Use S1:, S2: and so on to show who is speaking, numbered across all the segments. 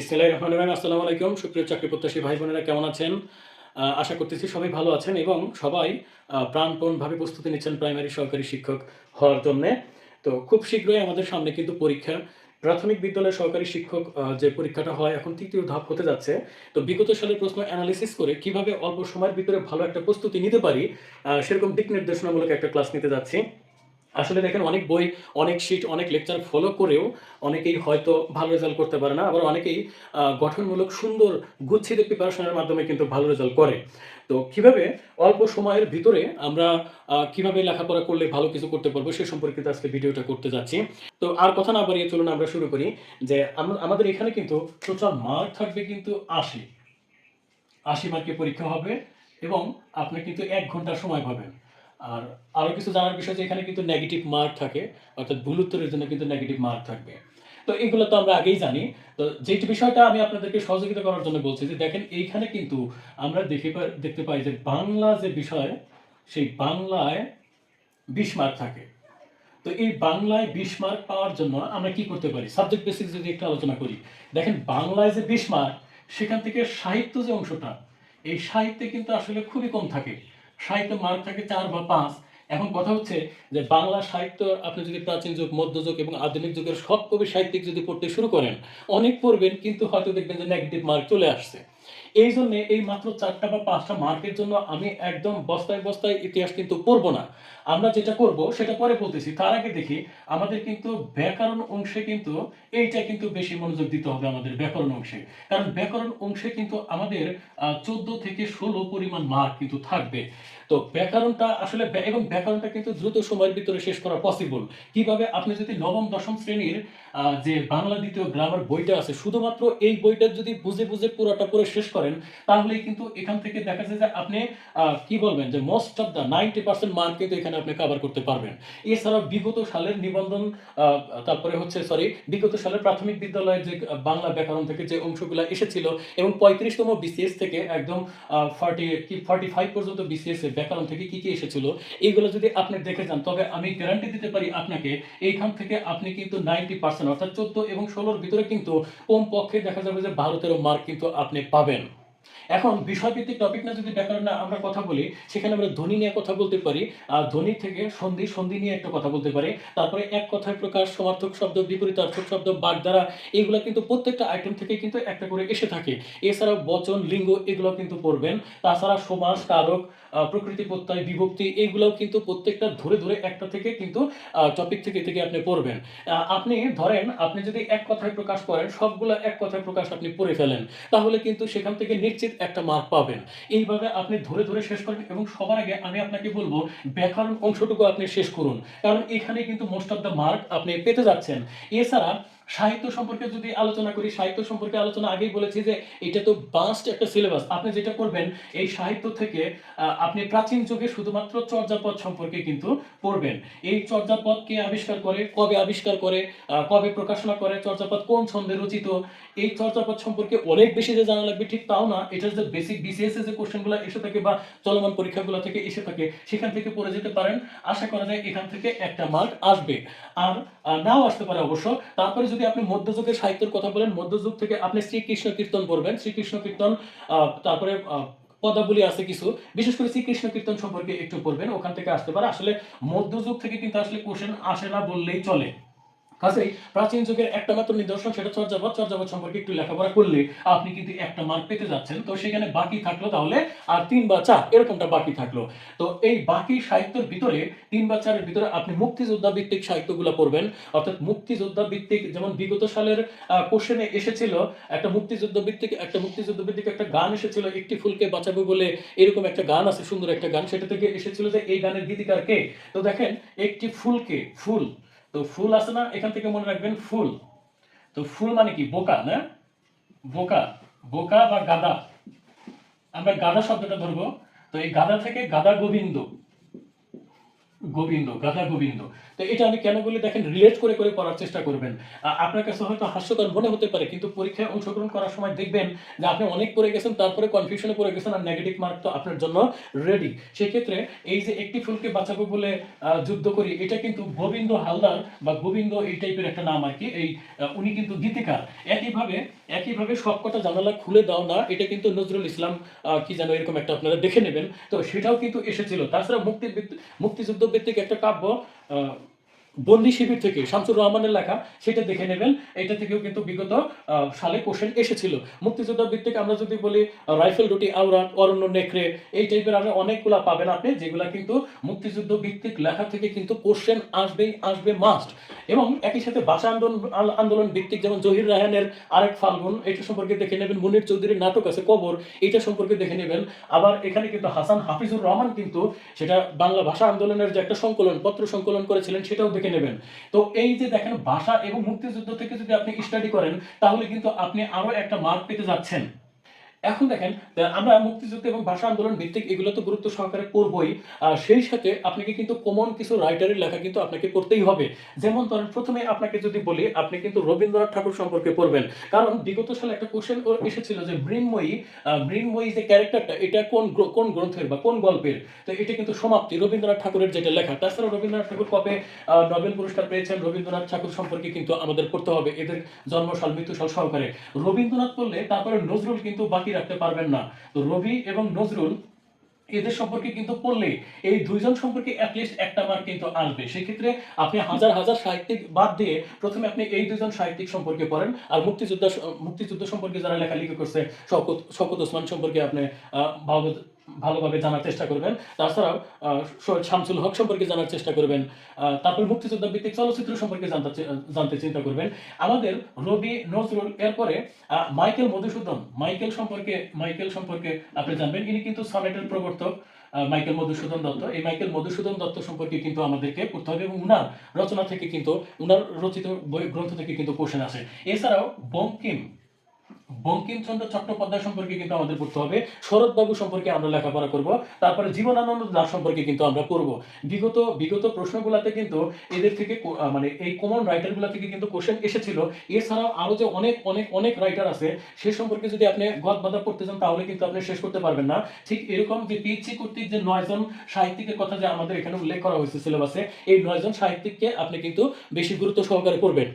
S1: ইসলাম রহমান রহিম আসসালামু আলাইকুম। সুপ্রিয় চাকরি প্রত্যাশী ভাই বোনেরা, কেমন আছেন? আশা করতেছি সবাই ভালো আছেন এবং সবাই প্রাণপণভাবে প্রস্তুতি নিচ্ছেন প্রাইমারি সরকারি শিক্ষক হওয়ার জন্য। তো খুব শীঘ্রই আমাদের সামনে কিন্তু পরীক্ষা। প্রাথমিক বিদ্যালয়ের সরকারি শিক্ষক যে পরীক্ষাটা হয়, এখন তৃতীয় ধাপ হতে যাচ্ছে। তো বিগত সালের প্রশ্ন অ্যানালিসিস করে কীভাবে অল্প সময়ের ভিতরে ভালো একটা প্রস্তুতি নিতে পারি সেরকম দিক নির্দেশনামূলক একটা ক্লাস নিতে যাচ্ছি। আসলে দেখেন অনেক বই, অনেক শিট অনেক লেকচার ফলো করেও অনেকেই হয়তো ভালো রেজাল্ট করতে পারে না, আবার অনেকেই গঠনমূলক সুন্দর, গুচ্ছিত প্রিপারেশনের মাধ্যমে কিন্তু ভালো রেজাল্ট করে। তো কীভাবে অল্প সময়ের ভিতরে আমরা কীভাবে লেখাপড়া করলে ভালো কিছু করতে পারব সে সম্পর্কিত আজকে ভিডিওটা করতে যাচ্ছি। তো আর কথা না বাড়িয়ে চলুন আমরা শুরু করি যে আম- আমাদের এখানে কিন্তু টোটাল মার্ক থাকবে কিন্তু আশি। আশি মার্কে পরীক্ষা হবে এবং আপনি কিন্তু এক ঘণ্টা সময় পাবেন। আর আরও কিছু জানার বিষয় যে এখানে কিন্তু নেগেটিভ মার্ক থাকে, অর্থাৎ ভুল উত্তরের জন্য কিন্তু নেগেটিভ মার্ক থাকবে। তো এগুলো তো আমরা আগেই জানি। তো যেটি বিষয়টা আমি আপনাদেরকে সহযোগিতা করার জন্য বলছি যে দেখেন, এইখানে কিন্তু আমরা দেখে দেখতে পাই যে বাংলা যে বিষয়, সেই বাংলায় বিশ মার্ক থাকে। তো এই বাংলায় বিশ মার্ক পাওয়ার জন্য আমরা কি করতে পারি? সাবজেক্ট বেসিক যদি একটু আলোচনা করি। দেখেন, বাংলায় যে বিশ মার্ক সেখান থেকে সাহিত্য যে অংশটা, এই সাহিত্যে কিন্তু আসলে খুবই কম থাকে। সাহিত্য মার্ক থাকে চার বা পাঁচ। এখন কথা হচ্ছে যে বাংলা সাহিত্য, আপনি যদি প্রাচীন যুগ মধ্যযুগ এবং আধুনিক যুগের সব কবি সাহিত্যিক যদি পড়তে শুরু করেন, অনেক পড়বেন, কিন্তু হয়তো দেখবেন যে নেগেটিভ মার্ক চলে আসছে। এই জন্য এই মাত্র চারটা বা পাঁচটা মার্কের জন্য আমি একদম বস্তায় বস্তায় ইতিহাস কিন্তু পড়ব না। আমরা যেটা করব সেটা পরে বলতেছি। তার আগে দেখি, আমাদের কিন্তু ব্যাকরণ অংশে কিন্তু এইটা কিন্তু বেশি মনোযোগ দিতে হবে আমাদের ব্যাকরণ অংশে। কারণ ব্যাকরণ অংশে কিন্তু আমাদের চোদ্দ থেকে ষোলো পরিমাণ মার্ক কিন্তু থাকবে। তো ব্যাকরণটা আসলে এবং ব্যাকরণটা কিন্তু দ্রুত সময়ের ভিতরে শেষ করা পসিবল কীভাবে? আপনি যদি নবম, দশম শ্রেণির যে বাংলা দ্বিতীয় গ্রামার বইটা আছে, শুধুমাত্র এই বইটা যদি বুঝে বুঝে পুরোটা পড়ে শেষ করেন, তাহলেই কিন্তু এখান থেকে দেখা যায় যে আপনি কি বলবেন, যে most of the ninety percent mark কিন্তু এখানে আপনি কভার করতে পারবেন। এছাড়াও বিগত সালের নিবন্ধন তারপরে হচ্ছে সরি বিগত সালের প্রাথমিক বিদ্যালয়ের যে বাংলা ব্যাকরণ থেকে যে অংশগুলো এসেছিল এবং পঁয়ত্রিশতম বিসিএস থেকে একদম ফর্টি কি ফর্টি ফাইভ পর্যন্ত বিসিএস এর ব্যাকরণ থেকে কি কি এসেছিল এইগুলো যদি আপনি দেখে যান, তবে আমি গ্যারান্টি দিতে পারি আপনাকে, এইখান থেকে আপনি কিন্তু নাইনটি পার্সেন্ট অর্থাৎ চোদ্দ এবং ষোলোর ভিতরে কিন্তু কম পক্ষে দেখা যাবে যে বারো তেরো মার্ক কিন্তু আপনি পাবেন। এখন বিষয়ভিত্তিক টপিক না যদি ব্যাকরণ আমরা কথা বলি, সেখানে আমরা ধ্বনি নিয়ে কথা বলতে পারি, আর ধ্বনি থেকে সন্ধি সন্ধি নিয়ে একটা কথা বলতে পারি। তারপরে এক কথায় প্রকাশ, সমার্থক শব্দ বিপরীতার্থক শব্দ বাগধারা এগুলো কিন্তু প্রত্যেকটা আইটেম থেকে কিন্তু একটা করে এসে থাকে। এছাড়াও বচন, লিঙ্গ, এগুলো কিন্তু পড়বেন। তাছাড়া সমাস, কারক প্রকৃতি প্রত্যয়, বিভক্তি, এগুলোও কিন্তু প্রত্যেকটা ধরে ধরে একটা থেকে কিন্তু টপিক থেকে থেকে আপনি পড়বেন। আপনি ধরেন, আপনি যদি এক কথায় প্রকাশ করেন, সবগুলো এক কথায় প্রকাশ আপনি পড়ে ফেলেন, তাহলে কিন্তু সেখান থেকে নিশ্চিত একটা মার্ক পাবেন। এইভাবে আপনি ধরে ধরে শেষ করেন এবং সবার আগে আমি আপনাকে বলব, ব্যাকরণ অংশটুকু আপনি শেষ করুন। কারণ এখানে কিন্তু মোস্ট অফ দ্য মার্ক আপনি পেতে যাচ্ছেন। এছাড়া সাহিত্য সম্পর্কে যদি আলোচনা করি, সাহিত্য সম্পর্কে আলোচনা আগেই বলেছি যে এটা তো বাস্ট একটা সিলেবাস আপনি যেটা করবেন, এই সাহিত্য থেকে আপনি প্রাচীন যুগে শুধুমাত্র চর্যাপদ সম্পর্কে কিন্তু পড়বেন। এই চর্যাপদ কে আবিষ্কার করে, কবে আবিষ্কার করে কবে প্রকাশনা করে, চর্যাপদ কোন ছন্দে রচিত, এই চর্যাপদ সম্পর্কে অনেক বেশি যে জানা লাগবে ঠিক তাও না, এটা যে বেসিক বিসিএস এ যে কোশ্চেনগুলো এসে থাকে বা চলমান পরীক্ষাগুলো থেকে এসে থাকে, সেখান থেকে পড়ে যেতে পারেন। আশা করা যায় এখান থেকে একটা মার্ক আসবে। আর নাও আসতে পারে অবশ্য। তারপরে যদি আপনি মধ্যযুগের সাহিত্যের কথা বলেন, মধ্যযুগ থেকে আপনি শ্রীকৃষ্ণ কীর্তন পড়বেন। শ্রীকৃষ্ণ কীর্তন তারপরে পদাবলী আছে কিছু। বিশেষ করে শ্রীকৃষ্ণ কীর্তন সম্পর্কে একটু পড়বেন, ওখান থেকে আসতে পারে। আসলে মধ্যযুগ থেকে কিন্তু আসলে কোশ্চেন আসে না বললেই চলে। কাজেই প্রাচীন যুগের একটা মাত্র নিদর্শন সেটা চর্যাপদ চর্যাপদ সম্পর্কে একটু লেখাপড়া করলে আপনি কিন্তু একটা মার্ক পেতে যাচ্ছেন। তো সেখানে বাকি থাকল তাহলে আর তিন বা চার, এরকমটা বাকি থাকল। তো এই বাকি সাহিত্যের ভিতরে, তিন বা চারের ভিতরে আপনি মুক্তিযোদ্ধা ভিত্তিক সাহিত্যগুলো পড়বেন। অর্থাৎ মুক্তিযোদ্ধা ভিত্তিক যেমন বিগত সালের কোশ্চেনে এসেছিল, একটা মুক্তিযুদ্ধ ভিত্তিক, একটা মুক্তিযুদ্ধ ভিত্তিক একটা গান এসেছিল, একটি ফুলকে বাঁচাবো বলে এরকম একটা গান আছে, সুন্দর একটা গান। সেটা থেকে এসেছিল যে এই গানের গীতিকার কে? তো দেখেন, একটি ফুলকে, ফুল তো ফুল আছে না, এখান থেকে মনে রাখবেন ফুল। তো ফুল মানে কি? বোকা, না? বোকা। বোকা বা গাদা আমরা গাদা শব্দটা ধরবো। তো এই গাদা থেকে গাদা গোবিন্দ। গোবিন্দ, গাধা গোবিন্দ। তো এটা আমি কেন বলি? দেখেন রিলেট করে করে পড়ার চেষ্টা করবেন। আপনার কাছে হয়তো হাস্যকর মনে হতে পারে, কিন্তু পরীক্ষায় অংশগ্রহণ করার সময় দেখবেন যে আপনি অনেক পড়ে গেছেন, তারপরে কনফিউশনে পড়ে গেছেন আর নেগেটিভ মার্ক তো আপনার জন্য রেডি সেক্ষেত্রে এই যে একটি ফুলকে বাঁচাবো বলে যুদ্ধ করি, এটা কিন্তু গোবিন্দ হালদার বা গোবিন্দ এই টাইপের একটা নাম আর কি। এই উনি কিন্তু গীতিকার। একইভাবে একইভাবে সবকটা জানালা খুলে দাও না, এটা কিন্তু নজরুল ইসলাম কি যেন এরকম একটা আপনারা দেখে নেবেন। তো সেটাও কিন্তু এসেছিল। তাছাড়া মুক্তি মুক্তিযুদ্ধ ভিত্তিক একটা কাব্য বন্দি শিবির থেকে শামসুর রহমানের লেখা, সেটা দেখে নেবেন। এটা থেকেও কিন্তু বিগত সালে কোশ্চেন এসেছিল। মুক্তিযুদ্ধ ভিত্তিক আমরা যদি বলি, রাইফেল রুটি আওরাত অরণ্য নেকড়ে, এই টাইপের আপনি অনেকগুলা পাবেন আপনি, যেগুলা কিন্তু মুক্তিযুদ্ধ ভিত্তিক লেখা থেকে কিন্তু কোশ্চেন আসবেই, আসবে মাস্ট এবং একই সাথে ভাষা আন্দোলন আন্দোলন ভিত্তিক যেমন জহির রায়হানের আরেক ফাল্গুন, এটা সম্পর্কে দেখে নেবেন। মুনির চৌধুরীর নাটক আছে, কবর, এটা সম্পর্কে দেখে নেবেন। আবার এখানে কিন্তু হাসান হাফিজুর রহমান কিন্তু সেটা বাংলা ভাষা আন্দোলনের যে একটা সংকলন, পত্র সংকলন করেছিলেন, সেটাও দেখে নেবেন। তো এই যে দেখেন ভাষা এবং মুক্তিযুদ্ধ থেকে যদি আপনি স্টাডি করেন, তাহলে কিন্তু আপনি আরও একটা মার্ক পেতে যাচ্ছেন। এখন দেখেন আমরা মুক্তিযুদ্ধ এবং ভাষা আন্দোলন ভিত্তিক এগুলো তো গুরুত্ব সহকারে আর সেই সাথে আপনাকে কিন্তু কমন কিছু রাইটারের লেখা কিন্তু আপনাকে করতেই হবে। যেমন ধরেন, প্রথমে আপনাকে যদি বলি, আপনি কিন্তু রবীন্দ্রনাথ ঠাকুর সম্পর্কে পড়বেন। কারণ বিগত সালে একটা কোশ্চেন এসেছিল যে মৃন্ময়ী মৃন্ময়ী যে ক্যারেক্টারটা এটা কোন কোন গ্রন্থের বা কোন গল্পের? তো এটা কিন্তু সমাপ্তি, রবীন্দ্রনাথ ঠাকুরের যেটা লেখা। তাছাড়া রবীন্দ্রনাথ ঠাকুর কবে নোবেল পুরস্কার পেয়েছেন, রবীন্দ্রনাথ ঠাকুর সম্পর্কে কিন্তু আমাদের পড়তে হবে। এদের জন্মসাল, মৃত্যুসাল সহকারে। রবীন্দ্রনাথ পড়লে তারপরে নজরুল কিন্তু বাকি রাখতে পারবেন না। তো রবি এবং নজরুল এদের সম্পর্কে কিন্তু পড়লে এই দুইজন সম্পর্কে অ্যাটলিস্ট একটা মার্ক কিন্তু আসবে। সেক্ষেত্রে আপনি হাজার হাজার সাহিত্যিক বাদ দিয়ে প্রথমে আপনি এই দুজন সাহিত্যিক সম্পর্কে পড়েন আর মুক্তিযুদ্ধ মুক্তিযুদ্ধ সম্পর্কে যারা লেখালেখি করছে শকত শকত ওসমান সম্পর্কে আপনি ভালো ভালোভাবে জানার চেষ্টা করবেন। তাছাড়াও শামসুল হক সম্পর্কে জানার চেষ্টা করবেন। তারপর মুক্তিযুদ্ধ ভিত্তিক চলচ্চিত্র সম্পর্কে জানতে জানতে চিন্তা করবেন। আমাদের রবি নজরুল, এরপরে মাইকেল মধুসূদন, মাইকেল সম্পর্কে মাইকেল সম্পর্কে আপনি জানবেন। ইনি কিন্তু সনেটের প্রবর্তক মাইকেল মধুসূদন দত্ত। এই মাইকেল মধুসূদন দত্ত সম্পর্কে কিন্তু আমাদেরকে পড়তে হবে এবং উনার রচনা থেকে কিন্তু, উনার রচিত বই, গ্রন্থ থেকে কিন্তু কোশ্চেন আসে। এছাড়াও বঙ্কিম বঙ্কিমচন্দ্র চট্টোপাধ্যায় সম্পর্কে কিন্তু আমাদের পড়তে হবে, শরৎবাবু সম্পর্কে আমরা লেখাপড়া করব, তারপরে জীবনানন্দ দাস সম্পর্কে কিন্তু আমরা পড়ব বিগত বিগত প্রশ্নগুলোতে কিন্তু এদের থেকে মানে এই কমন রাইটারগুলো থেকে কিন্তু কোশ্চেন এসেছিল। এছাড়াও আরও যে অনেক অনেক অনেক রাইটার আছে, সে সম্পর্কে যদি আপনি গদ বাধা পড়তে চান তাহলে কিন্তু আপনি শেষ করতে পারবেন না। ঠিক এরকম যে পিএইচসি কর্তৃক যে নয়জন সাহিত্যিকের কথা যে আমাদের এখানে উল্লেখ করা হয়েছে সিলেবাসে এই নয়জন সাহিত্যিককে আপনি কিন্তু বেশি গুরুত্ব সহকারে পড়বেন।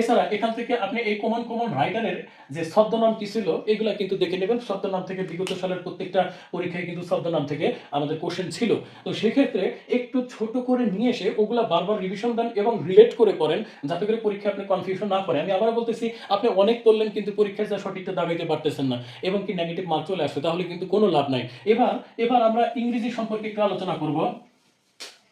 S1: এছাড়া এখান থেকে আপনি এই কমন কমন রাইটারের যে ছদ্মনাম কি ছিল, এগুলো কিন্তু দেখে নেবেন। ছদ্মনাম থেকে বিগত সালের প্রত্যেকটা পরীক্ষায় কিন্তু ছদ্মনাম থেকে আমাদের কোশ্চেন ছিল। তো সেক্ষেত্রে একটু ছোট করে নিয়ে এসে ওগুলা বারবার রিভিশন দেন এবং রিলেট করে করেন, যাতে করে পরীক্ষায় আপনি কনফিউশন না করেন। আমি আবার বলতেছি, আপনি অনেক করলেন কিন্তু পরীক্ষায় যা সঠিকটা দাগাইতে পারতেছেন না, এবং কি নেগেটিভ মার্ক চলে আসে তাহলে কিন্তু কোনো লাভ নাই। এবার এবার আমরা ইংরেজি সম্পর্কে একটু আলোচনা করব।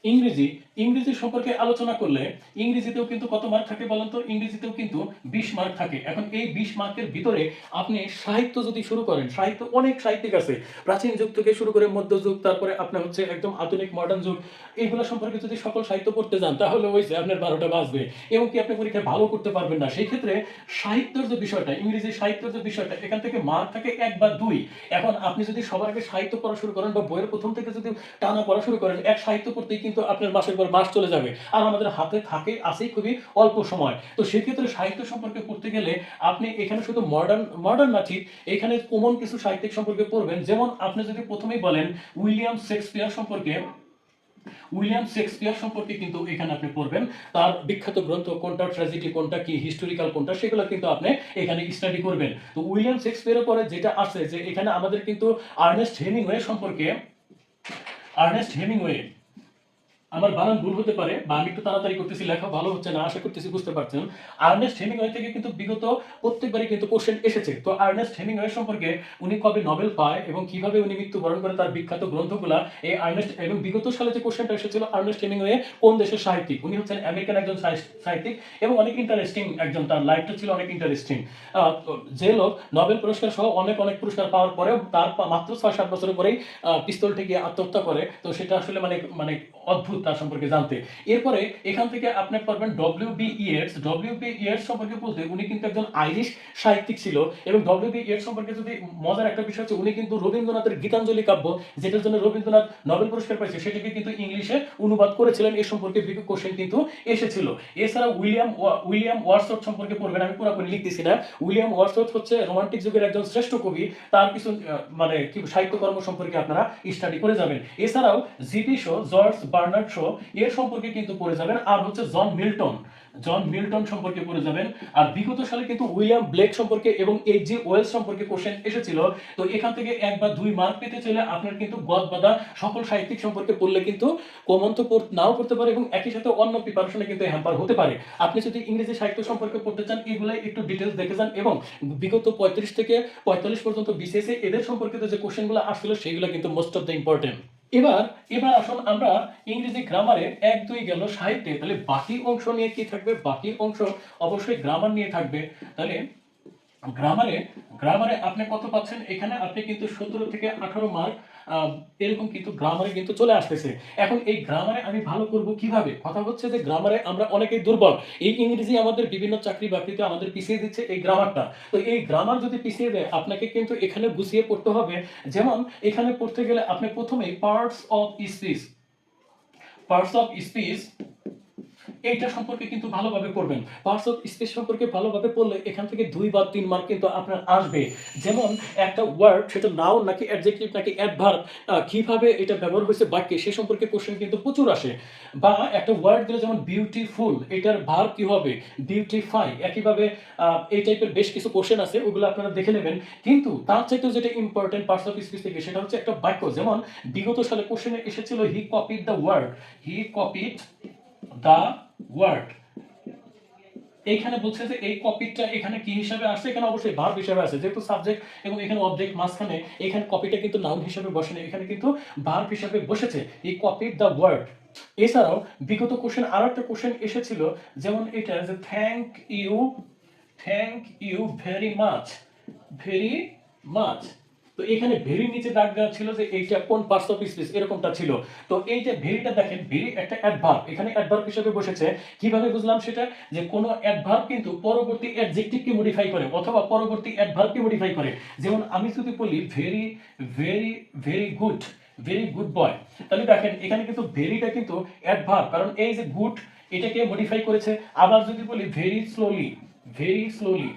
S1: ইংরেজি ইংরেজি সম্পর্কে আলোচনা করলে ইংরেজিতেও কিন্তু কত মার্ক থাকে বলেন তো? ইংরেজিতেও কিন্তু বিশ মার্ক থাকে। এখন এই বিশ মার্কের ভিতরে আপনি সাহিত্য যদি শুরু করেন, সাহিত্য অনেক সাহিত্যিক আছে। প্রাচীন যুগ থেকে শুরু করে মধ্যযুগ তারপরে আপনার হচ্ছে একদম আধুনিক মডার্ন যুগ এইগুলো সম্পর্কে যদি সকল সাহিত্য পড়তে যান, তাহলে ওই যে আপনার বারোটা বাজবে। এবং কি আপনি পরীক্ষায় ভালো করতে পারবেন না। সেই ক্ষেত্রে সাহিত্যের যে বিষয়টা, ইংরেজি সাহিত্যের যে বিষয়টা, এখান থেকে মার্ক থাকে এক বা দুই। এখন আপনি যদি সবার আগে সাহিত্য পড়া শুরু করেন বা বইয়ের প্রথম থেকে যদি টানা পড়া শুরু করেন, এক সাহিত্য পড়তেই কিন্তু আপনার মাসের পর মাস চলে যাবে। আর আমাদের হাতে থাকে আসেই খুবই অল্প সময়। তো সেক্ষেত্রে সাহিত্য সম্পর্কে পড়তে গেলে আপনি এখানে শুধু মডার্ন মডার্ন না ঠিক এখানে কমন কিছু সাহিত্যিক সম্পর্কে পড়বেন। যেমন আপনি যদি প্রথমেই বলেন উইলিয়াম শেক্সপিয়ার সম্পর্কে, উইলিয়াম শেক্সপিয়ার সম্পর্কে কিন্তু এখানে আপনি পড়বেন। তার বিখ্যাত গ্রন্থ কোনটা ট্র্যাজেডি কোনটা, কি হিস্টোরিক্যাল কোনটা, সেগুলো কিন্তু আপনি এখানে স্টাডি করবেন। তো উইলিয়াম শেক্সপিয়ারের পরে যেটা আছে যে এখানে আমাদের কিন্তু আর্নেস্ট হেমিংওয়ে সম্পর্কে আর্নেস্ট হেমিংওয়ে আমার বানান ভুল হতে পারে বা আমি একটু তাড়াতাড়ি করতেছি, লেখা ভালো হচ্ছে না, আশা করতেছি বুঝতে পারছেন। আর্নেস্ট হেমিংওয়ে থেকে কিন্তু বিগত প্রত্যেকবারই কিন্তু কোশ্চেন এসেছে। তো আর্নেস্ট হেমিংওয়ে সম্পর্কে উনি কবে নোবেল পায় এবং কীভাবে উনি মৃত্যুবরণ করে তার বিখ্যাত গ্রন্থগুলা, এই আর্নেস্ট এবং বিগত সালে যে কোশ্চেনটা এসেছিল আর্নেস্ট হেমিংওয়ে কোন দেশের সাহিত্যিক? উনি হচ্ছেন আমেরিকান একজন সাহিত্যিক এবং অনেক ইন্টারেস্টিং একজন, তার লাইফটা ছিল অনেক ইন্টারেস্টিং যে লোক নোবেল পুরস্কার সহ অনেক অনেক পুরস্কার পাওয়ার পরেও তার মাত্র ছয়, সাত বছর পরেই পিস্তল ঠেকিয়ে আত্মহত্যা করে। তো সেটা আসলে মানে মানে অদ্ভুত। তার সম্পর্কে জানতে। এরপরে এখান থেকে আপনি পারবেন W B Yeats W B Yeats সম্পর্কে বলতে উনি কিন্তু একজন আইরিশ সাহিত্যিক ছিল এবং ডব্লিউ বি ইয়েটস সম্পর্কে যদি মজার একটা বিষয় হচ্ছে, উনি কিন্তু রবীন্দ্রনাথের গীতাঞ্জলি কাব্য, যেটার জন্য রবীন্দ্রনাথ নোবেল পুরস্কার পাইছে, সেটাকে কিন্তু ইংলিশে অনুবাদ করেছিলেন। এ সম্পর্কে বিজ্ঞ কোশ্চেন কিন্তু এসেছিল। এছাড়া উইলিয়াম উইলিয়াম ওয়ার্সওয়ার্থ সম্পর্কে পড়বেন, আমি পুরোপুরি লিখতেছি না। উইলিয়াম ওয়ার্সওয়ার্থ হচ্ছে রোমান্টিক যুগের একজন শ্রেষ্ঠ কবি। তার কিছু মানে সাহিত্যকর্ম সম্পর্কে আপনারা স্টাডি করে যাবেন। এছাড়াও GP Shaw George Bernard Shaw এর সম্পর্কে কিন্তু পড়ে যাবেন। আর হচ্ছে জন মিল্টন। জন মিল্টন সম্পর্কে পড়ে যাবেন। আর বিগত সালে কিন্তু উইলিয়াম ব্লেক সম্পর্কে এবং এইচ জি ওয়েলস সম্পর্কে কোশ্চেন এসেছিল। তো এখান থেকে এক বা দুই মার্ক পেতে চাইলে আপনার কিন্তু গদ বাদা সকল সাহিত্যিক সম্পর্কে পড়লে কিন্তু কমন তো নাও পড়তে পারে এবং একই সাথে অন্য প্রিপারেশনে কিন্তু হ্যাম্পার হতে পারে। আপনি যদি ইংরেজি সাহিত্য সম্পর্কে পড়তে চান এগুলো একটু ডিটেলস দেখে যান এবং বিগত পঁয়ত্রিশ থেকে পঁয়তাল্লিশ পর্যন্ত বিসিএসএ এদের সম্পর্কিত যে কোশ্চেনগুলো আসছিল সেগুলো কিন্তু মোস্ট অফ দ্য ইম্পর্টেন্ট এবার এবার আসুন আমরা ইংরেজি গ্রামারে এক দুই গেল সাহিত্যে। তাহলে বাকি অংশ নিয়ে কি থাকবে? বাকি অংশ অবশ্যই গ্রামার নিয়ে থাকবে। তাহলে গ্রামারে গ্রামারে আপনি কত পাচ্ছেন? এখানে আপনি কিন্তু সতেরো থেকে আঠারো মার্ক এরকম কিন্তু গ্রামারে কিন্তু চলে আসতেছে। এখন এই গ্রামারে আমি ভালো করব কীভাবে? কথা হচ্ছে যে গ্রামারে আমরা অনেকেই দুর্বল। এই ইংরেজি আমাদের বিভিন্ন চাকরি বাকরিতে আমাদের পিছিয়ে দিচ্ছে এই গ্রামারটা তো এই গ্রামার যদি পিছিয়ে দেয়, আপনাকে কিন্তু এখানে গুছিয়ে পড়তে হবে। যেমন, এখানে পড়তে গেলে আপনি প্রথমেই parts of speech parts of speech এইটা সম্পর্কে কিন্তু ভালোভাবে পড়বেন। পার্টস অফ স্পিচ সম্পর্কে ভালোভাবে পড়লে এখান থেকে দুই বা তিন মার্ক কিন্তু আপনার আসবে। যেমন একটা ওয়ার্ড সেটা নাও নাকি অ্যাডজেক্টিভ নাকি অ্যাডভার্ব কীভাবে এটা ব্যবহার হয়েছে বাক্যে সে সম্পর্কে কোশ্চেন কিন্তু প্রচুর আসে। বা একটা ওয়ার্ড দিলে যেমন বিউটিফুল এটার ভার কি হবে? বিউটিফাই একইভাবে এই টাইপের বেশ কিছু কোশ্চেন আছে, ওগুলো আপনারা দেখে নেবেন। কিন্তু তার চাইতেও যেটা ইম্পর্টেন্ট পার্টস অফ স্পিচ থেকে, সেটা হচ্ছে একটা বাক্য। যেমন বিগত সালে কোশ্চেনে এসেছিল he copied the word he copied the word এইখানে বলছে যে এই কপিটা এখানে কি হিসাবে আসছে? এখানে অবশ্যই ভার্ব হিসাবে আছে যেহেতু সাবজেক্ট এবং এখানে অবজেক্ট মাঝখানে, এখানে কপিটা কিন্তু নাউন হিসাবে বসেনি, এখানে কিন্তু ভার্ব হিসাবে বসেছে। এই কপি দ্য ওয়ার্ড এছাড়াও বিগত কোশ্চেন আর একটা কোশ্চেন এসেছিল, যেমন এটা যে thank you thank you very much very much তো এখানে ভেরি নিচে দাগ দেওয়া ছিল যে এইটা কোন পার্টস অফ স্পিচ এরকমটা ছিল। তো এই যে ভেরিটা দেখেন, ভেরি একটা অ্যাডভার্ব এখানে অ্যাডভার্ব হিসেবে বসেছে। কীভাবে বুঝলাম সেটা? যে কোনো অ্যাডভার্ব কিন্তু পরবর্তী অ্যাডজেক্টিভকে মডিফাই করে, অথবা পরবর্তী অ্যাডভার্বকে মডিফাই করে। যেমন আমি যদি বলি very very very good very good boy তাহলে দেখেন, এখানে কিন্তু ভেরিটা কিন্তু অ্যাডভার্ব কারণ এই যে গুড এটাকে মডিফাই করেছে। আবার যদি বলি very slowly very slowly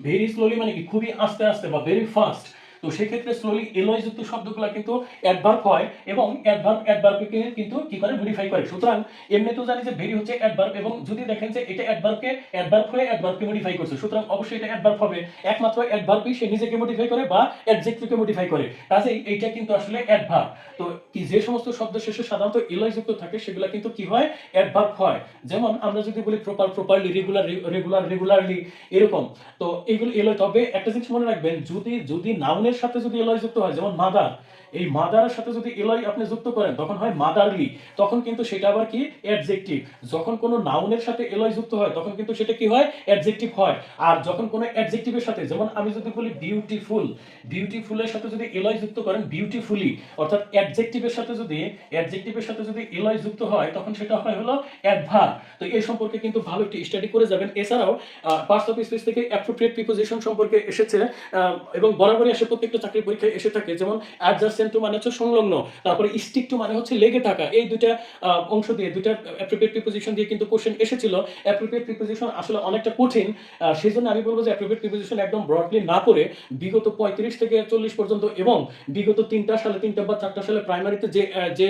S1: very slowly মানে কি খুবই আস্তে আস্তে বা ভেরি ফাস্ট তো সেক্ষেত্রে স্লোলি এলয় যুক্ত শব্দগুলো কিন্তু অ্যাডভার্ব হয় এবং অ্যাডভার্ব অ্যাডভার্বকে কিন্তু কি করে? মডিফাই করে। সুতরাং এমনিতেও জানি যে ভেরি হচ্ছে অ্যাডভার্ব এবং যদি দেখেন যে এটা অ্যাডভার্বকে অ্যাডভার্ব হয়ে অ্যাডভার্বকে মডিফাই করছে, সুতরাং অবশ্যই এটা অ্যাডভার্ব হবে। একমাত্র অ্যাডভার্বই সে নিজেকে মডিফাই করে বা অ্যাডজেক্টিভকে মডিফাই করে। কাজেই এইটা কিন্তু আসলে অ্যাডভার্ব তো কি যে সমস্ত শব্দ শেষে সাধারণত এলয় যুক্ত থাকে, সেগুলো কিন্তু কি হয়? অ্যাডভার্ব হয়। যেমন আমরা যদি বলি proper properly regular regular regularly এরকম। তো এগুলো এলয় তবে একটা জিনিস মনে রাখবেন, যদি যদি নাউনের সাথে যদি এলয় যুক্ত হয়, যেমন মাদার, এই মাদারের সাথে যদি এলয় আপনি যুক্ত করেন, তখন হয় মাদারলি, তখন কিন্তু সেটা আবার কি? অ্যাডজেক্টিভ যখন কোনো নাউনের সাথে এলয় যুক্ত হয়, তখন কিন্তু সেটা কি হয়? অ্যাডজেক্টিভ হয়। আর যখন কোনো অ্যাডজেক্টিভের সাথে, যেমন আমি যদি বলি বিউটিফুল বিউটিফুলের সাথে যদি এলয় যুক্ত করেন বিউটিফুলি অর্থাৎ অ্যাডজেক্টিভের সাথে যদি অ্যাডজেক্টিভের সাথে যদি এলয় যুক্ত হয়, তখন সেটা হয় হলো অ্যাডভার্ব তো এই সম্পর্কে কিন্তু ভালো একটি স্টাডি করে যাবেন। এছাড়াও পার্টস অফ স্পিচ থেকে অ্যাপ্রোপ্রিয়েট প্রিপোজিশন সম্পর্কে এসেছে এবং বরাবরই আসে প্রত্যেকটা চাকরির পরীক্ষায় এসে থাকে, যেমন অ্যাডজাস্টেন্ট মানে হচ্ছে সংলগ্ন, তারপরে স্টিক টু মানে হচ্ছে লেগে থাকা, এই দুইটা অংশ দিয়ে, দুইটা অ্যাপ্রোপ্রিয়েট প্রিপোজিশন দিয়ে কিন্তু কোশ্চেন এসেছিল। অ্যাপ্রোপ্রিয়েট প্রিপোজিশন আসলে অনেকটা কঠিন সেই জন্য আমি বলব যে অ্যাপ্রোপ্রিয়েট প্রিপোজিশন একদম ব্রডলি না করে বিগত পঁয়ত্রিশ থেকে চল্লিশ পর্যন্ত এবং বিগত তিনটা সালে, তিনটা বা চারটা সালে প্রাইমারিতে যে যে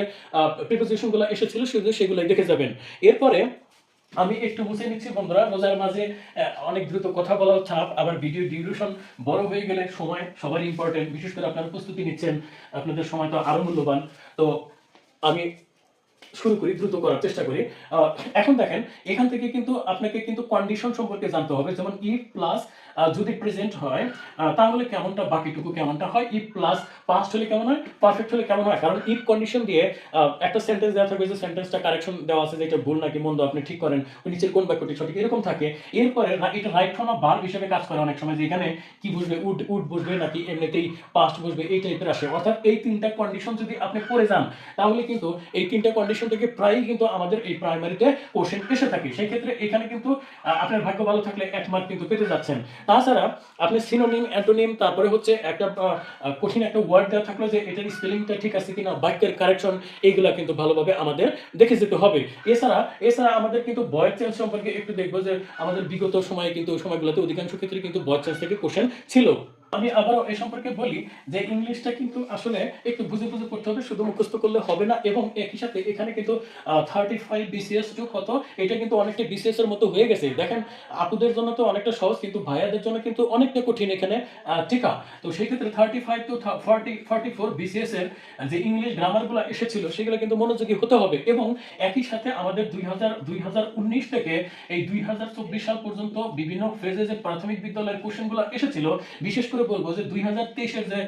S1: প্রিপোজিশনগুলো এসেছিল, সেগুলো দেখে যাবেন। এরপরে আমি একটু বুঝে নিচ্ছি বন্ধুরা। রোজার মাঝে অনেক দ্রুত কথা বলার চাপ আবার ভিডিও ডিউরেশন বড় হয়ে গেলে সময় সবার ইম্পর্টেন্ট বিশেষ করে আপনারা প্রস্তুতি নিচ্ছেন আপনাদের সময় তো আরও মূল্যবান। তো আমি শুরু করি দ্রুত করার চেষ্টা করি। এখন দেখেন এখান থেকে কিন্তু আপনাকে কিন্তু কন্ডিশন সম্পর্কে জানতে হবে। যেমন ইফ প্লাস আহ, যদি প্রেজেন্ট হয় তাহলে কেমনটা, বাকিটুকু কেমনটা হয়? ইফ প্লাস পাস্ট হলে কেমন হয়? পারফেক্ট হলে কেমন হয়? কারণ ইফ কন্ডিশন দিয়ে একটা সেন্টেন্স দেওয়া থাকবে যে সেন্টেন্সটা কারেকশন দেওয়া আছে যে এটা ভুল নাকি মন্দ আপনি ঠিক করেন নিচের কোন বাক্যটি সঠিক, এরকম থাকে। এরপরে এটা রাইট ফর্ম বার হিসেবে কাজ করে অনেক সময় যে এখানে কি বুঝবে উড উড বুঝবে নাকি এমনিতেই পাস্ট বুঝবে, এই টাইপের আসে। অর্থাৎ এই তিনটা কন্ডিশন যদি আপনি পড়ে যান, তাহলে কিন্তু এই তিনটা কন্ডিশন থেকে প্রায়ই কিন্তু আমাদের এই প্রাইমারিতে কোশ্চেন এসে থাকে। সেই ক্ষেত্রে এখানে কিন্তু আপনার ভাগ্য ভালো থাকলে এক মার্ক কিন্তু পেতে যাচ্ছেন। তাছাড়া আপনি সিনোনিম অ্যান্টোনিম তারপরে হচ্ছে একটা কঠিন একটা ওয়ার্ড দেওয়া থাকল যে এটার স্পেলিংটা ঠিক আছে কিনা, বাক্যের কারেকশন এইগুলো কিন্তু ভালোভাবে আমাদের দেখে যেতে হবে। এছাড়া এছাড়া আমাদের কিন্তু বয়ের চেঞ্জ সম্পর্কে একটু দেখব যে আমাদের বিগত সময়ে কিন্তু ওই সময়গুলোতে অধিকাংশ ক্ষেত্রে কিন্তু বয়ের চেঞ্জ থেকে কোশ্চেন ছিল। আমি আবারও এই সম্পর্কে বলি যে ইংলিশটা কিন্তু আসলে একটু বুঝে বুঝে করতে হবে, শুধু মুখস্থ করলে হবে না এবং একই সাথে এখানে কিন্তু থার্টি ফাইভ বিসিএস যোগ কত এটা কিন্তু অনেকটা বিসিএস এর মতো হয়ে গেছে। দেখেন, আপুদের জন্য তো অনেকটা সহজ, কিন্তু ভাইয়াদের জন্য কিন্তু অনেকটা কঠিন এখানে টিকা। তো সেই ক্ষেত্রে thirty five to forty forty four B C S এর যে ইংলিশ গ্রামারগুলো এসেছিল, সেগুলো কিন্তু মনোযোগী হতে হবে এবং একই সাথে আমাদের দুই হাজার দুই হাজার উনিশ থেকে এই দুই হাজার চব্বিশ সাল পর্যন্ত বিভিন্ন ফেজে যে প্রাথমিক বিদ্যালয়ের কোশ্চেনগুলো এসেছিল, বিশেষ করে বলব যে দুই হাজার তেইশের যে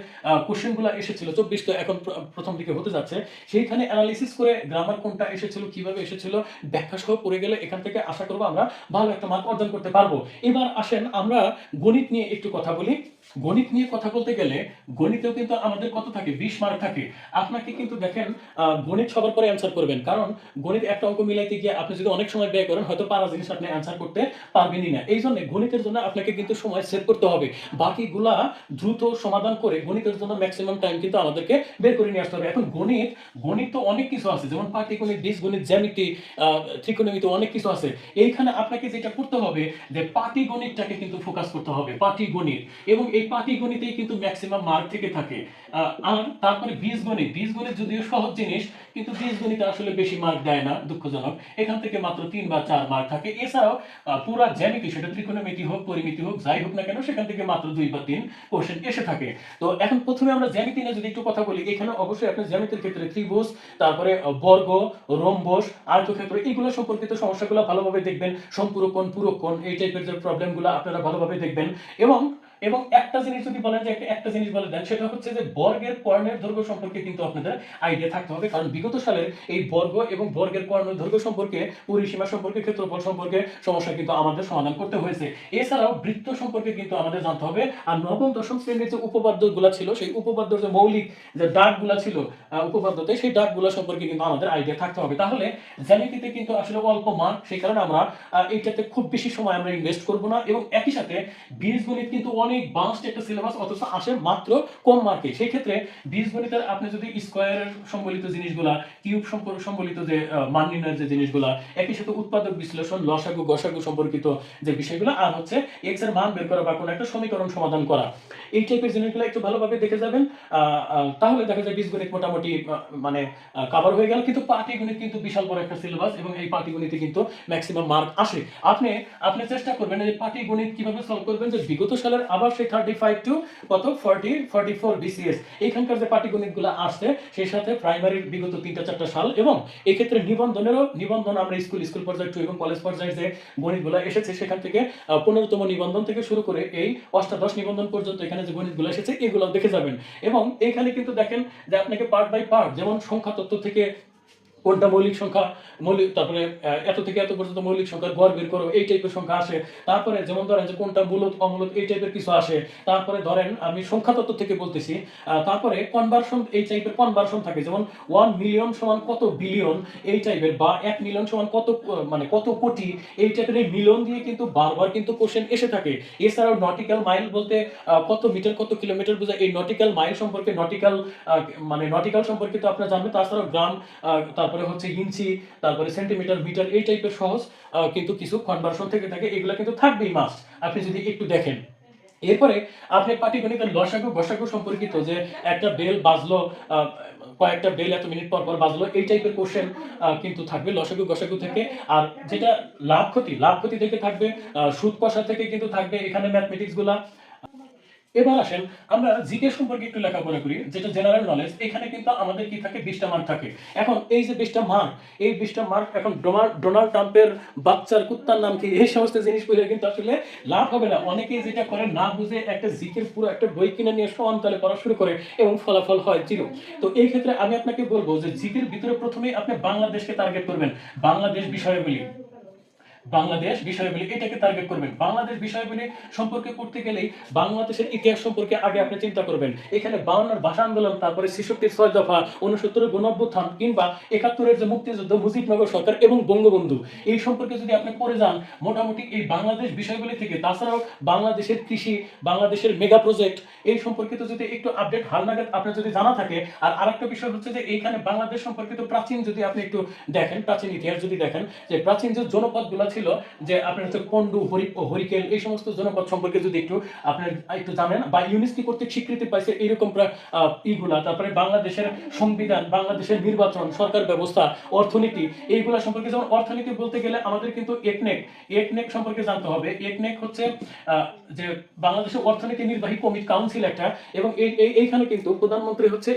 S1: কোশ্চেনগুলো এসেছিল চব্বিশ তো এখন প্রথম দিকে হতে যাচ্ছে, সেইখানে অ্যানালিসিস করে গ্রামার কোনটা এসেছিল, কীভাবে এসেছিল, ব্যাখ্যা সহ পড়ে গেলে এখান থেকে আশা করব আমরা ভালো একটা মার্ক অর্জন করতে পারব। এবার আসেন আমরা গণিত নিয়ে একটু কথা বলি। গণিত নিয়ে কথা বলতে গেলে গণিতেও কিন্তু আমাদের কত থাকে? বিশ মার্ক থাকে। আপনাকে কিন্তু দেখেন গণিত সবার পরে অ্যান্সার করবেন। কারণ গণিত একটা অঙ্ক মিলাইতে গিয়ে আপনি যদি অনেক সময় ব্যয় করেন, হয়তো পারা জিনিস আপনি অ্যান্সার করতে পারবেনই না। এই জন্য গণিতের জন্য আপনাকে কিন্তু সময় সেভ করতে হবে। বাকিগুলা দ্রুত সমাধান করে গণিতের জন্য ম্যাক্সিমাম টাইম কিন্তু আমাদেরকে বের করে নিয়ে আসতে হবে। এখন গণিত গণিত তো অনেক কিছু আছে। যেমন পাটিগণিত, বীজগণিত, জ্যামিতি ত্রিকোণমিতি অনেক কিছু আছে। এইখানে আপনাকে যেটা করতে হবে যে পাটিগণিতটাকে কিন্তু ফোকাস করতে হবে। পাটিগণিত। এবং এই পাটিগণিতেই কিন্তু ম্যাক্সিমাম মার্ক থেকে থাকে। আর তারপরে বীজ বীজগণিত বীজগণিত যদিও সহজ জিনিস, কিন্তু বীজগণিতে আসলে বেশি মার্ক দেয় না, দুঃখজনক। এখান থেকে মাত্র তিন বা চার মার্ক থাকে। এছাড়াও পুরা জ্যামিতি, সেটা ত্রিকোণমিতি হোক, পরিমিতি হোক, যাই হোক না কেন, সেখান থেকে মাত্র দুই বা তিন কোশ্চেন এসে থাকে। তো এখন প্রথমে আমরা জ্যামিতি নিয়ে যদি একটু কথা বলি, এখানে অবশ্যই আপনি জ্যামিতির ক্ষেত্রে ত্রিভুজ, তারপরে বর্গ, রম্বস, আয়তক্ষেত্র এইগুলো সম্পর্কিত সমস্যাগুলো ভালোভাবে দেখবেন। সম্পূরকোণ পুরকোণ এই টাইপের যে প্রবলেমগুলো আপনারা ভালোভাবে দেখবেন। এবং এবং একটা জিনিস যদি বলেন যে একটা একটা জিনিস বলে দেন, সেটা হচ্ছে যে বর্গের কর্ণের দৈর্ঘ্য সম্পর্কে কিন্তু আপনাদের আইডিয়া থাকতে হবে। কারণ বিগত সালের এই বর্গ এবং বর্গের কর্ণের দৈর্ঘ্য সম্পর্কে, পরিসীমা সম্পর্কে, ক্ষেত্রফল সম্পর্কে সমস্যা কিন্তু আমাদের সমাধান করতে হয়েছে। এছাড়াও বৃত্ত সম্পর্কে কিন্তু আমাদের জানতে হবে। আর নবম, দশম শ্রেণির যে উপপাদ্যগুলো ছিল, সেই উপপাদ্যর যে মৌলিক যে ডাকগুলা ছিল উপপাদ্যতে সেই ডাকগুলো সম্পর্কে কিন্তু আমাদের আইডিয়া থাকতে হবে। তাহলে জ্যামিতিতে কিন্তু আসলে অল্প মার্ক সেই কারণে আমরা এইটাতে খুব বেশি সময় আমরা ইনভেস্ট করব না। এবং একই সাথে বীজগণিত কিন্তু অনেক বাস্ট একটা সিলেবাস অথচ আসে মাত্র কম মার্কে সেই ক্ষেত্রে বীজগণিতের আপনি যদি স্কোয়ারের সম্বলিত জিনিসগুলা কিউব সম্বলিত যে মান নির্ণয়ের যে জিনিসগুলা, একই সাথে উৎপাদক বিশ্লেষণ, লসাগু, গসাগু সম্পর্কিত যে বিষয়গুলো, আর হচ্ছে এক্সের মান বের করা বা কোনো একটা সমীকরণ সমাধান করা। এই টাইপের জিনিসগুলো একটু ভালোভাবে দেখে যাবেন। তাহলে দেখা যায় বীজগণিত মোটামুটি মানে কাভার হয়ে গেল। কিন্তু পাটিগণিত কিন্তু বিশাল বড় একটা সিলেবাস এবং এই পাটিগণিতে কিন্তু ম্যাক্সিমাম মার্ক আসে। আপনি আপনি চেষ্টা করবেন যে পাটিগণিত কীভাবে সলভ করবেন যে বিগত সালের আবার সেই থার্টি ফাইভ টু কত forty forty four B C S এইখানকার যে পাটিগণিতগুলো আসছে, সেই সাথে প্রাইমারির বিগত তিনটা, চারটা সাল এবং এক্ষেত্রে নিবন্ধনেরও নিবন্ধন আমরা স্কুল স্কুল পর্যায়ে টু এবং কলেজ পর্যায়ে যে গণিতগুলো এসেছে, সেখান থেকে পনেরোতম নিবন্ধন থেকে শুরু করে এই অষ্টাদশ নিবন্ধন পর্যন্ত এখানে যে গণিতগুলো এসেছে এগুলো দেখে যাবেন। এবং এখানে কিন্তু দেখেন যে আপনাকে পার্ট বাই পার্ট যেমন সংখ্যা তত্ত্ব থেকে কোনটা মৌলিক সংখ্যা? মৌলিক তারপরে এত থেকে এত পর্যন্ত মৌলিক সংখ্যার গড় বের করো এই টাইপের সংখ্যা আসে। তারপরে যেমন ধরেন যে কোনটা মূলত অমূলত এই টাইপের কিছু আসে। তারপরে ধরেন আমি সংখ্যা তত্ত্ব থেকে বলতেছি তারপরে কনভার্সন এই টাইপের কনভার্সন থাকে। যেমন ওয়ান মিলিয়ন সমান কত বিলিয়ন এই টাইপের বা এক মিলিয়ন সমান কত মানে কত কোটি এই টাইপের এই মিলিয়ন দিয়ে কিন্তু বারবার কিন্তু কোশ্চেন এসে থাকে। এছাড়াও নটিক্যাল মাইল বলতে কত মিটার কত কিলোমিটার বোঝায়। এই নটিক্যাল মাইল সম্পর্কে নটিক্যাল মানে নটিক্যাল সম্পর্কে তো আপনারা জানবেন তাছাড়াও গ্রাম আহ, তারপরে হচ্ছে ইঞ্চি, তারপরে সেন্টিমিটার, মিটার, এই টাইপের সহজ কিন্তু কিছু কনভার্সন থেকে থাকে, এগুলো কিন্তু থাকবেই মাস্ট আপনি যদি একটু দেখেন। এরপরে আপনি পাটিগণিতের লসাগু, গসাগু সম্পর্কিত যে একটা বেল বাজলো কয়েকটা বেল এত মিনিট পর পর বাজলো, এই টাইপের কোশ্চেন কিন্তু থাকবে লসাগু, গসাগু থেকে। আর যেটা লাভ ক্ষতি লাভ ক্ষতি থেকে থাকবে সুদ কষা থেকে কিন্তু থাকবে এখানে ম্যাথমেটিক্সগুলা। এবার আসেন, আমরা জিকে সম্পর্কে একটু লেখাপড়া করি, যেটা জেনারেল নলেজ এখানে কিন্তু আমাদের কি থাকে, বিশটা মার্ক থাকে। এখন এই যে বিশটা মার্ক এই বিশটা মার্ক এখন ডোনাল্ড ট্রাম্পের বাচ্চার কুত্তার নাম কি, এই সমস্ত জিনিস বলে কিন্তু আসলে লাভ হবে না। অনেকেই যেটা করে, না বুঝে একটা জিকের পুরো একটা বই কিনে নিয়ে সমান তালে পড়া শুরু করে এবং ফলাফল হয় জিরো। তো এই ক্ষেত্রে আমি আপনাকে বলব যে জিকের ভিতরে প্রথমেই আপনি বাংলাদেশকে টার্গেট করবেন। বাংলাদেশ বিষয়গুলি বাংলাদেশ বিষয়গুলি এটাকে টার্গেট করবেন। বাংলাদেশ বিষয়গুলি সম্পর্কে করতে গেলেই বাংলাদেশের ইতিহাস সম্পর্কে আগে আপনি চিন্তা করবেন। এখানে বাউন্নর ভাষা আন্দোলন, তারপরে ছেষট্টির ছয় দফা উনসত্তরের গণঅভ্যুত্থান, কিংবা একাত্তরের যে মুক্তিযুদ্ধ, মুজিবনগর সরকার এবং বঙ্গবন্ধু। এই সম্পর্কে যদি আপনি পড়ে যান, মোটামুটি এই বাংলাদেশ বিষয়গুলি থেকে, তাছাড়াও বাংলাদেশের কৃষি, বাংলাদেশের মেগা প্রজেক্ট এই সম্পর্কিত যদি একটু আপডেট হালনাগাদ আপনার যদি জানা থাকে, আর আরেকটা বিষয় হচ্ছে যে এইখানে বাংলাদেশ সম্পর্কিত প্রাচীন যদি আপনি একটু দেখেন, প্রাচীন ইতিহাস যদি দেখেন, যে প্রাচীন যে জনপদগুলো ছিল যে আপনার হচ্ছে পন্ডু, হরি, হরিকেল, এই সমস্ত জনপদ সম্পর্কে যদি একটু আপনার একটু জানেন, বা ইউনেস্কো কর্তৃক স্বীকৃতি পাইছে এরকম ইগুলা, তারপরে বাংলাদেশের সংবিধান, বাংলাদেশের নির্বাচন, সরকার ব্যবস্থা, অর্থনীতি, এইগুলা সম্পর্কে যেমন অর্থনীতি বলতে গেলে আমাদের কিন্তু একনেক একনেক সম্পর্কে জানতে হবে। একনেক হচ্ছে যে বাংলাদেশের অর্থনীতি নির্বাহী কমিটি কাউন্সিল একটা, এবং এই- এই- এইখানে কিন্তু প্রধানমন্ত্রী হচ্ছে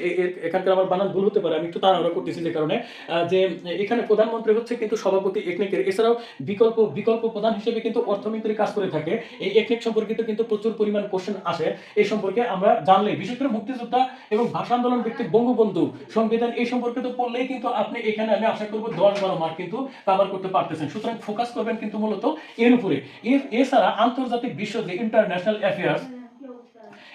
S1: এখানকার আমার বানান ভুল হতে পারে, আমি একটু তাড়াহুড়া করতেছি যে কারণে যে এখানে প্রধানমন্ত্রী হচ্ছে কিন্তু সভাপতি একনেকের, এছাড়াও বিকল্প বিকল্প বিকল্প প্রধান হিসেবে কিন্তু অর্থমন্ত্রী কাজ করে থাকে। এই এফেক্ট সম্পর্কিত কিন্তু প্রচুর পরিমাণ কোশ্চেন আসে। এই সম্পর্কে আমরা জানলে বিশেষ করে মুক্তিযোদ্ধা এবং ভাষা আন্দোলন ভিত্তিক বঙ্গবন্ধু সংবিধান এই সম্পর্কিত পড়লেই কিন্তু আপনি এখানে আমি আশা করব দশ বারো মার্ক কিন্তু কাভার করতে পারতেছেন। সুতরাং ফোকাস করবেন কিন্তু মূলত এর উপরে। এছাড়া আন্তর্জাতিক বিশ্ব যে ইন্টারন্যাশনাল অ্যাফেয়ার্স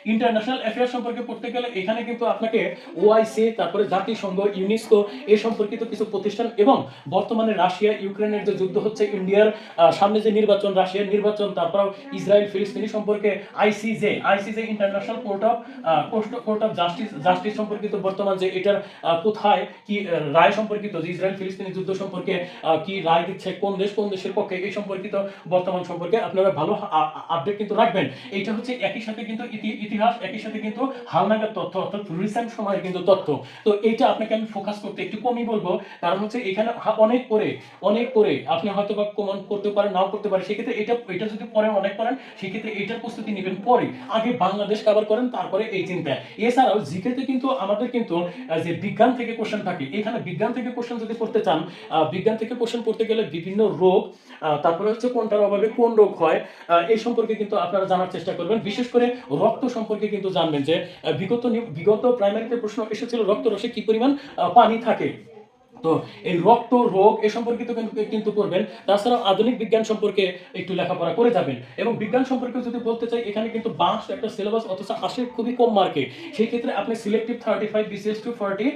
S1: ইন্টারন্যাশনাল অ্যাফেয়ার সম্পর্কে পড়তে গেলে এখানে কিন্তু আপনাকে ওআইসি তারপরে জাতিসংঘ ইউনেস্কো এই সম্পর্কিত কিছু প্রতিষ্ঠান এবং বর্তমানে রাশিয়া, ইউক্রেনের যে যুদ্ধ হচ্ছে, ইন্ডিয়ার সামনে যে নির্বাচন, রাশিয়ার নির্বাচন তারপর ইসরায়েল, ফিলিস্তিনি সম্পর্কে ICJ ICJ international court of court of justice justice সম্পর্কিত বর্তমান যে এটার কোথায়, কি রায় সম্পর্কিত, যে ইসরায়েল, ফিলিস্তিনি যুদ্ধ সম্পর্কে কি রায় দিচ্ছে, কোন দেশ, কোন দেশের পক্ষে, এই সম্পর্কিত বর্তমান সম্পর্কে আপনারা ভালো আপডেট কিন্তু রাখবেন। এইটা হচ্ছে একই সাথে কিন্তু ইতি- ইতিহাস একই সাথে কিন্তু হালনাগাদ তথ্য অর্থাৎ রিসেন্ট সময়ের কিন্তু তথ্য। তো এইটা আপনাকে আমি ফোকাস করতে একটু কমই বলব। কারণ হচ্ছে এখানে অনেক পরে অনেক পরে আপনি হয়তো বা কমন করতে পারেন, নাও করতে পারেন। সেক্ষেত্রে এটা এটা যদি পড়েন অনেক করেন সেক্ষেত্রে এটার প্রস্তুতি নেবেন পরে। আগে বাংলাদেশ কভার করেন, তারপরে এই চিন্তা এছাড়াও জিকেতে কিন্তু আমাদের কিন্তু যে বিজ্ঞান থেকে কোশ্চেন থাকে, এখানে বিজ্ঞান থেকে কোশ্চেন যদি পড়তে চান বিজ্ঞান থেকে কোশ্চেন পড়তে গেলে বিভিন্ন রোগ তারপরে হচ্ছে কোনটার অভাবে কোন রোগ হয় এই সম্পর্কে কিন্তু আপনারা জানার চেষ্টা করবেন। বিশেষ করে রক্ত সম্পর্কে কিন্তু জানবেন যে বিগত বিগত প্রাইমারিতে প্রশ্ন এসেছিল রক্ত রসে কি পরিমাণ পানি থাকে? তো এই রক্ত রোগ এ সম্পর্কিত কিন্তু- করবেন। তাছাড়াও আধুনিক বিজ্ঞান সম্পর্কে একটু লেখাপড়া করে যাবেন। এবং বিজ্ঞান সম্পর্কে যদি বলতে চাই, এখানে কিন্তু বাঁশ একটা সিলেবাস অথচ আসে খুবই কম মার্কে সেই ক্ষেত্রে আপনি selective thirty five BCS to forty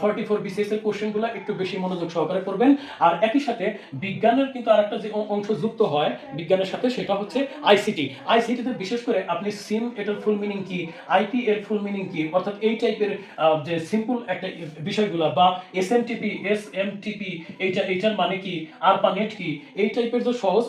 S1: forty four BCS এর কোশ্চেনগুলো একটু বেশি মনোযোগ সহকারে করবেন। আর একই সাথে বিজ্ঞানের কিন্তু আরেকটা যে অংশ যুক্ত হয় বিজ্ঞানের সাথে, সেটা হচ্ছে আইসিটি আইসিটিতে বিশেষ করে আপনি সিম এটার ফুল মিনিং কি আইটি এর ফুল মিনিং কি, অর্থাৎ এই টাইপের যে সিম্পল একটা বিষয়গুলো বা S M TP S M TP এইটা, এইটার মানে কি? আর পানেট কি? এই টাইপের যে সহজ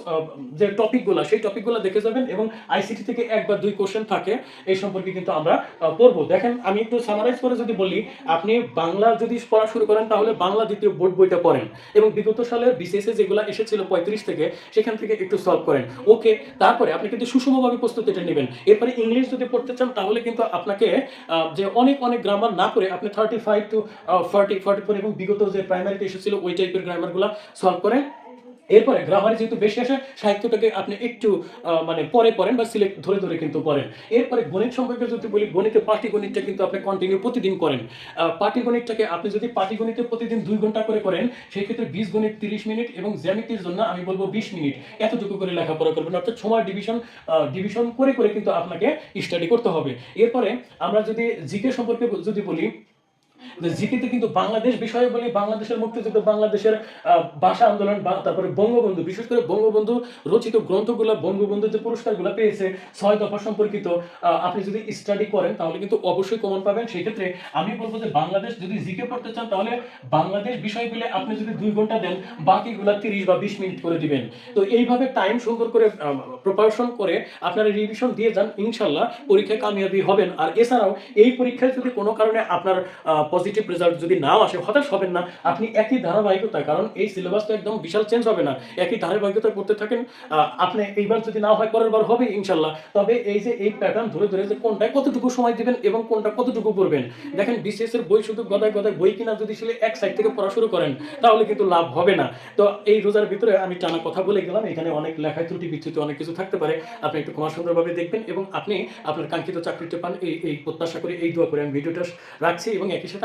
S1: যে টপিকগুলো সেই টপিকগুলো দেখে যাবেন এবং আইসিটি থেকে এক বা দুই কোশ্চেন থাকে, এই সম্পর্কে কিন্তু আমরা পড়ব। দেখেন, আমি একটু সামারাইজ করে যদি বলি, আপনি বাংলা যদি পড়া শুরু করেন, তাহলে বাংলা দ্বিতীয় বোর্ড বইটা পড়েন এবং বিগত সালের বিসিএস যেগুলো এসেছিল পঁয়ত্রিশ থেকে, সেখান থেকে একটু সলভ করেন। ওকে, তারপরে আপনি কিন্তু সুষমভাবে প্রস্তুতিটা নেবেন। এরপরে ইংলিশ যদি পড়তে চান, তাহলে কিন্তু আপনাকে যে অনেক অনেক গ্রামার না করে আপনি thirty five to forty forty four এবং বিগত যে প্রাইমারিতে এসেছিল ওই টাইপের গ্রামারগুলো সলভ করেন এরপরে গ্রামারে যেহেতু বেশি আসে সাহিত্যটাকে আপনি একটু মানে পরে পড়েন বা সিলেক্ট ধরে ধরে কিন্তু পড়েন। এরপরে গণিত সম্পর্কে যদি বলি, গণিতে পাটিগণিতটা কিন্তু আপনি কন্টিনিউ প্রতিদিন করেন। পাটিগণিতটাকে আপনি যদি পাটিগণিতে প্রতিদিন দুই ঘণ্টা করে করেন সেই ক্ষেত্রে বীজ গণিত তিরিশ মিনিট এবং জ্যামিতির জন্য আমি বলব বিশ মিনিট। এতটুকু করে লেখাপড়া করবেন, অর্থাৎ সময় ডিভিশন ডিভিশন করে করে কিন্তু আপনাকে স্টাডি করতে হবে। এরপরে আমরা যদি জিকে সম্পর্কে যদি বলি যে কিন্তু বাংলাদেশ বিষয়ে বলি, বাংলাদেশের মুক্তিযুদ্ধ, বাংলাদেশের ভাষা আন্দোলন, বা তারপরে বঙ্গবন্ধু, বিশেষ করে বঙ্গবন্ধু রচিত গ্রন্থগুলো বঙ্গবন্ধু যে পুরস্কারগুলো পেয়েছে, ছয় দফা সম্পর্কিত আপনি যদি স্টাডি করেন, তাহলে কিন্তু অবশ্যই কমন পাবেন। সেই ক্ষেত্রে আমি বলব যে বাংলাদেশ যদি জিকে পড়তে চান, তাহলে বাংলাদেশ বিষয়গুলো আপনি যদি দুই ঘণ্টা দেন, বাকিগুলো তিরিশ বা বিশ মিনিট করে দিবেন। তো এইভাবে টাইম সুন্দর করে প্রিপারেশন করে আপনারা রিভিশন দিয়ে যান, ইনশাল্লাহ পরীক্ষায় কামিয়াবি হবেন। আর এছাড়াও এই পরীক্ষায় যদি কোনো কারণে আপনার পজিটিভ রেজাল্ট যদি নাও আসে, হতাশ হবেন না। আপনি একই ধারাবাহিকতা কারণ এই সিলেবাস তো একদম বিশাল চেঞ্জ হবে না। একই ধারাবাহিকতা করতে থাকেন। আপনি এইবার যদি না হয়, পরের বার হবে, ইনশাল্লাহ। তবে এই যে, এই প্যাটার্ন ধরে ধরে যে কোনটায় কতটুকু সময় দিবেন এবং কোনটা কতটুকু করবেন? দেখেন বিসিএস এর বই শুধু গদায় গদায় বই কিনা যদি ছিল এক সাইড থেকে পড়া শুরু করেন, তাহলে কিন্তু লাভ হবে না। তো এই রোজার ভিতরে আমি টানা কথা বলে গেলাম। এখানে অনেক লেখায় ত্রুটি বিচ্যুতি অনেক কিছু থাকতে পারে। আপনি একটু ক্ষমা সুন্দরভাবে দেখবেন এবং আপনি আপনার কাঙ্ক্ষিত চাকরিটা পান। এই এই প্রত্যাশা করে, এই দোয়া করে আমি ভিডিওটা রাখছি এবং একই সাথে